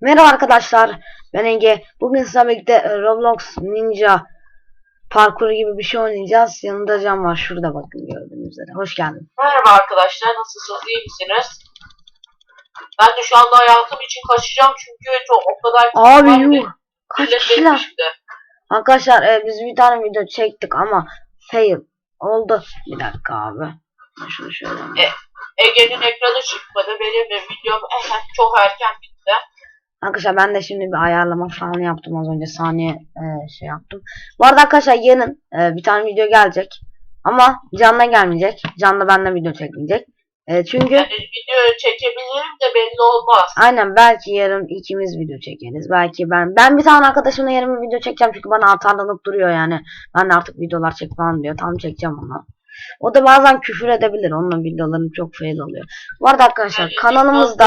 Merhaba arkadaşlar. Ben Ege. Bugün sizlerle birlikte e, Roblox Ninja parkuru gibi bir şey oynayacağız. Yanında Can var. Şurada bakın gördüğünüz üzere. Hoş geldin. Merhaba arkadaşlar, nasılsınız, iyi misiniz? Ben de şu anda hayatım için kaçacağım çünkü çok o kadar Abi yuh. Kaç kişiler? Arkadaşlar e, biz bir tane video çektik ama fail oldu. Bir dakika abi. Ben şunu şöyle. E. Ege'nin ekranı çıkmadı, benim de videom çok erken bitti. Arkadaşlar ben de şimdi bir ayarlama falan yaptım az önce saniye e, şey yaptım. Bu arada arkadaşlar yarın e, bir tane video gelecek. Ama Can'la gelmeyecek. Can'la benden video çekmeyecek. E, çünkü Yani video çekebilirim de belli olmaz. aynen belki yarın ikimiz video çekeriz. Belki ben ben bir tane arkadaşımla yarın bir video çekeceğim çünkü bana atarlanıp duruyor yani. Ben de artık videolar çek falan diyor. Tam çekeceğim onu. O da bazen küfür edebilir. Onunla videolarım çok fail oluyor. Bu arada arkadaşlar Yani kanalımızda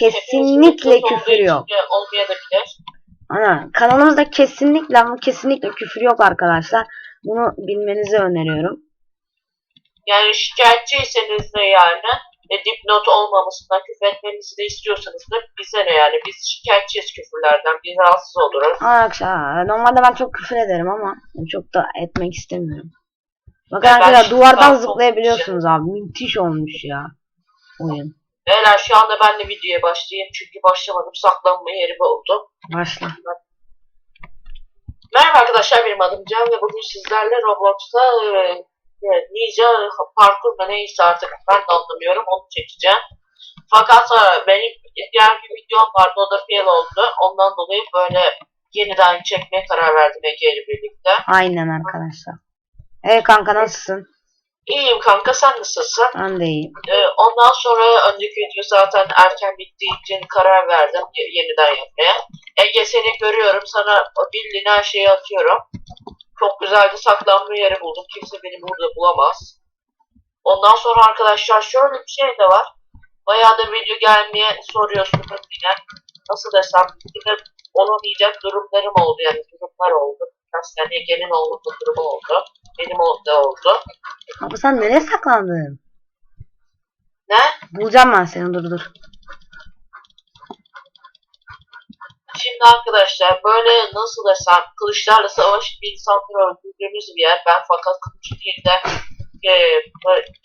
kesinlikle küfür yok. Olmayabilir. Aynen. Kanalımızda kesinlikle ama kesinlikle küfür yok arkadaşlar. Bunu bilmenizi öneriyorum. Yani şikayetçiyseniz de yani e, dipnot olmamasından küfür etmemizi de istiyorsanız da bize ne yani biz şikayetçiyiz küfürlerden biz rahatsız oluruz. Arkadaşlar normalde ben çok küfür ederim ama çok da etmek istemiyorum. Bakın arkadaşlar duvardan zıplayabiliyorsunuz abi. Müthiş olmuş ya. Oyun. Beyler şu anda ben de videoya başlayayım çünkü başlamadım saklanma yeri buldum. Başla. Merhaba arkadaşlar benim adım Can ve bugün sizlerle Roblox'ta e, e, Ninja parkur mu neyse artık ben de anlamıyorum onu çekeceğim. Fakat e, benim diğer bir videom vardı o da fail oldu. Ondan dolayı böyle yeniden çekmeye karar verdim Ege ile birlikte. Aynen arkadaşlar. Evet kanka nasılsın? İyiyim kanka sen nasılsın? Ben de iyiyim. E, ondan sonra önceki video zaten erken bittiği için karar verdim ye- yeniden yapmaya. Ege seni görüyorum sana bildiğin her şeyi atıyorum. Çok güzel bir saklanma yeri buldum. Kimse beni burada bulamaz. Ondan sonra arkadaşlar şöyle bir şey de var. Bayağı da video gelmeye soruyorsunuz yine. Nasıl desem yine olamayacak durumlarım oldu yani durumlar oldu. Biraz yani Ege'nin olduğu durumu oldu. Benim da oldu. Abi sen nereye saklandın? Ne? Bulacağım ben seni dur dur. Şimdi arkadaşlar böyle nasıl desem kılıçlarla savaşıp bir insanları öldürdüğümüz bir yer. Ben fakat kılıç değil de e,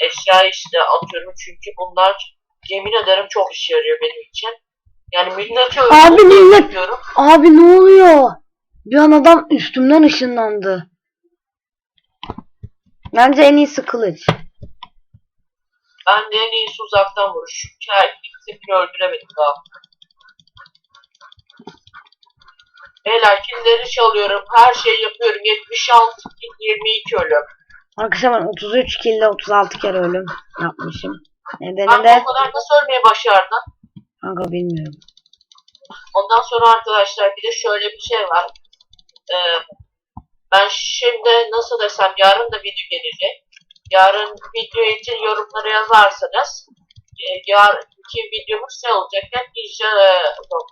eşya işte atıyorum çünkü bunlar yemin ederim çok işe yarıyor benim için. Yani milleti Abi millet-. Abi ne oluyor? Bir an adam üstümden ışınlandı. Bence en iyisi kılıç. Ben de en iyisi uzaktan vuruş. Çünkü her kimse beni öldüremedim daha. Beyler killeri çalıyorum. Her şeyi yapıyorum. 76 kill 22 ölüm. Arkadaşlar ben 33 kilde 36 kere ölüm yapmışım. Nedeni Ben de o kadar nasıl ölmeyi başardım? kanka bilmiyorum. Ondan sonra arkadaşlar bir de şöyle bir şey var. Ee, ben şimdi nasıl desem yarın da video gelecek. Yarın video için yorumlara yazarsanız e, yarınki videomuz şey olacak. Yani Ninja, e, yok.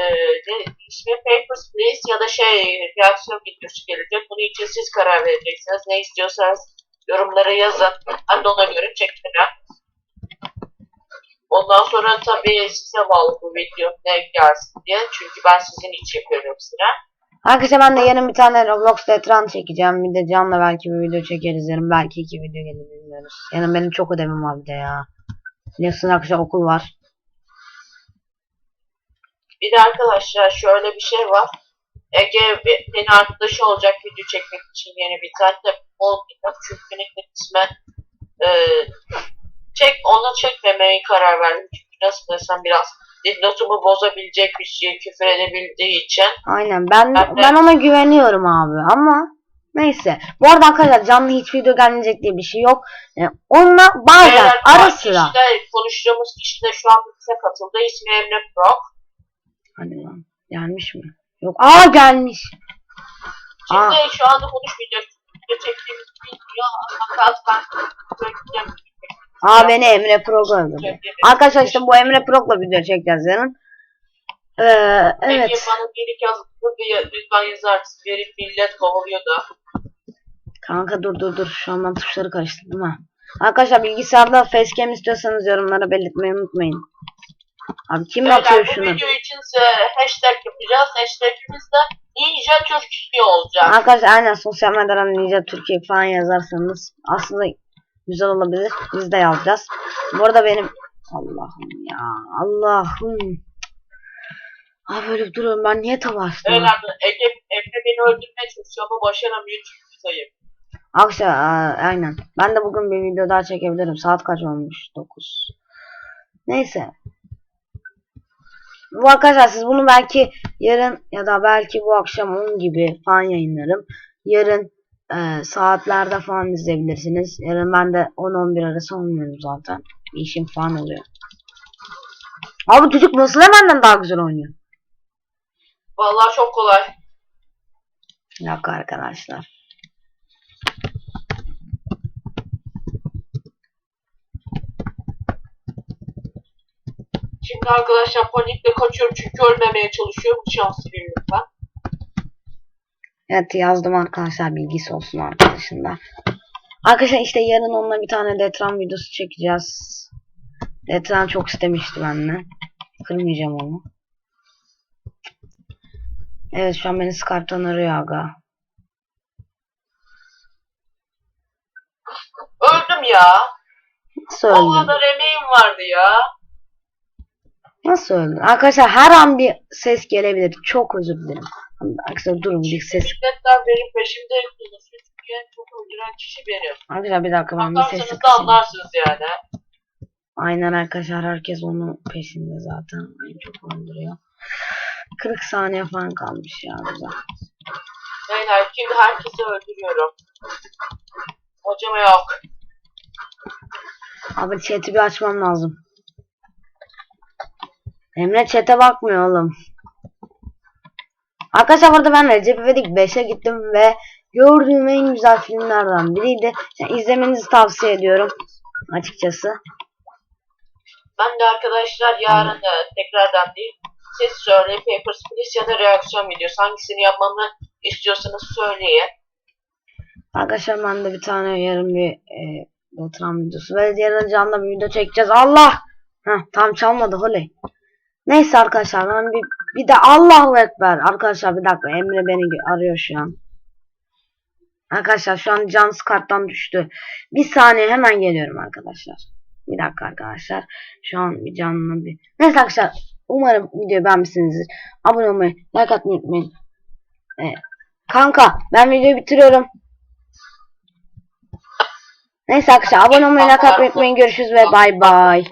E, ne, ismi Papers, Please ya da şey reaksiyon videosu gelecek. Bunun için siz karar vereceksiniz. Ne istiyorsanız yorumlara yazın. Ben de ona göre çekeceğim. Ondan sonra tabii size bağlı bu video ne gelsin diye. Çünkü ben sizin için yapıyorum hepsini. Arkadaşlar ben de yarın bir tane Roblox ekran çekeceğim. Bir de Can'la belki bir video çekeriz yarın. Belki iki video gelir bilmiyoruz. Yani benim çok ödevim var bir de ya. Biliyorsun arkadaşlar okul var. Bir de arkadaşlar şöyle bir şey var. Ege be- beni arkadaşı olacak video çekmek için yeni bir tane de olmayacak. Çünkü benim kısmen e, çek, onu çekmemeye karar verdim. Çünkü nasıl desem biraz notumu bozabilecek bir şey küfür edebildiği için. Aynen ben Ben de- ben ona güveniyorum abi ama neyse. Bu arada arkadaşlar canlı hiç video gelmeyecek diye bir şey yok. E, onunla bazen Beyler, ara sıra. de, konuştuğumuz kişi de şu an bize katıldı. İsmi Emre Pro. Hadi lan gelmiş mi? Yok aa gelmiş. Şimdi Aa. şu anda konuşmayacak. Çektiğimiz video fakat ben Aa beni Emre Pro öldürdü. Arkadaşlar işte bu Emre Pro'la video çekeceğiz yarın. Ee, Evet. evet. bana bir yazıp lütfen yazar. Verip millet kovalıyor da. Kanka dur dur dur. Şu an ben tuşları karıştırdım ha. Arkadaşlar bilgisayarda facecam istiyorsanız yorumlara belirtmeyi unutmayın. Abi kim Beyler, atıyor bu şunu? video için hashtag yapacağız. Hashtagimiz de Ninja Türkiye olacak. Arkadaşlar aynen sosyal medyadan Ninja Türkiye falan yazarsanız aslında güzel olabilir. Biz de yazacağız. Bu arada benim Allah'ım ya Allah'ım. Abi böyle duruyorum ben niye tava açtım? Beyler Ege, Emre beni öldürmeye çalışıyor ama başaramıyor çünkü sayım. Akşam aynen. Ben de bugün bir video daha çekebilirim. Saat kaç olmuş? 9. Neyse. Bu arkadaşlar siz bunu belki yarın ya da belki bu akşam 10 gibi falan yayınlarım. Yarın e, saatlerde falan izleyebilirsiniz. Yarın ben de 10-11 arası olmuyorum zaten. Bir işim falan oluyor. Abi çocuk nasıl benden daha güzel oynuyor? Vallahi çok kolay. Dakika arkadaşlar. Şimdi arkadaşlar panikle kaçıyorum çünkü ölmemeye çalışıyorum. Şanslı bir lütfen. Evet yazdım arkadaşlar bilgisi olsun arkadaşında. Arkadaşlar işte yarın onunla bir tane Detran videosu çekeceğiz. Detran çok istemişti benden. Kırmayacağım onu. Evet şu an beni Skype'tan arıyor aga. Öldüm ya. Nasıl O öldün? kadar emeğim vardı ya. Nasıl öldün? Arkadaşlar her an bir ses gelebilir. Çok özür dilerim. Arkadaşlar durun bir ses. Milletler benim peşimde dolaşıyor çünkü en çok öldüren kişi benim. Arkadaşlar bir dakika ben bir sesi Bakarsanız da kısayım. anlarsınız yani. Aynen arkadaşlar herkes onun peşinde zaten. En çok öldürüyor. 40 saniye falan kalmış ya bize. Beyler şimdi herkesi öldürüyorum. Hocama yok. Abi chat'i bir açmam lazım. Emre chat'e bakmıyor oğlum. Arkadaşlar burada ben Recep İvedik 5'e gittim ve gördüğüm en güzel filmlerden biriydi. Yani izlemenizi tavsiye ediyorum. Açıkçası. Ben de arkadaşlar yarın da tekrardan değil. Siz söyleyin Papers, Please ya da reaksiyon videosu. Hangisini yapmamı istiyorsanız söyleyin. Arkadaşlar ben de bir tane yarın bir e, Letran videosu ve yarın canlı bir video çekeceğiz. Allah! Heh, tam çalmadı oley. Neyse arkadaşlar ben bir, bir de Allahu Ekber. Arkadaşlar bir dakika Emre beni arıyor şu an. Arkadaşlar şu an can karttan düştü. Bir saniye hemen geliyorum arkadaşlar. Bir dakika arkadaşlar. Şu an bir canlı bir. Neyse arkadaşlar umarım videoyu beğenmişsinizdir. Abone olmayı, like atmayı unutmayın. Ee, kanka ben videoyu bitiriyorum. Neyse arkadaşlar abone olmayı, like atmayı unutmayın. Görüşürüz ve bay bay.